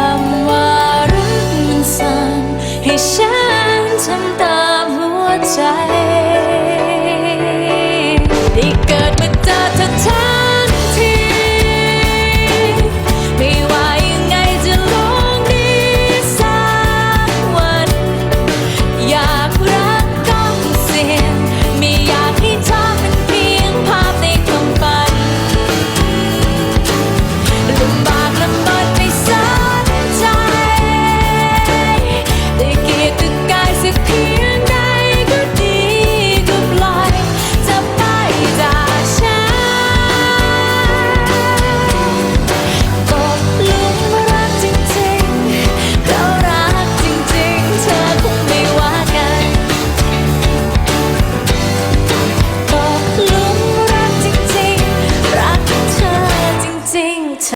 คำว่ารักมันสั่งให้ฉัน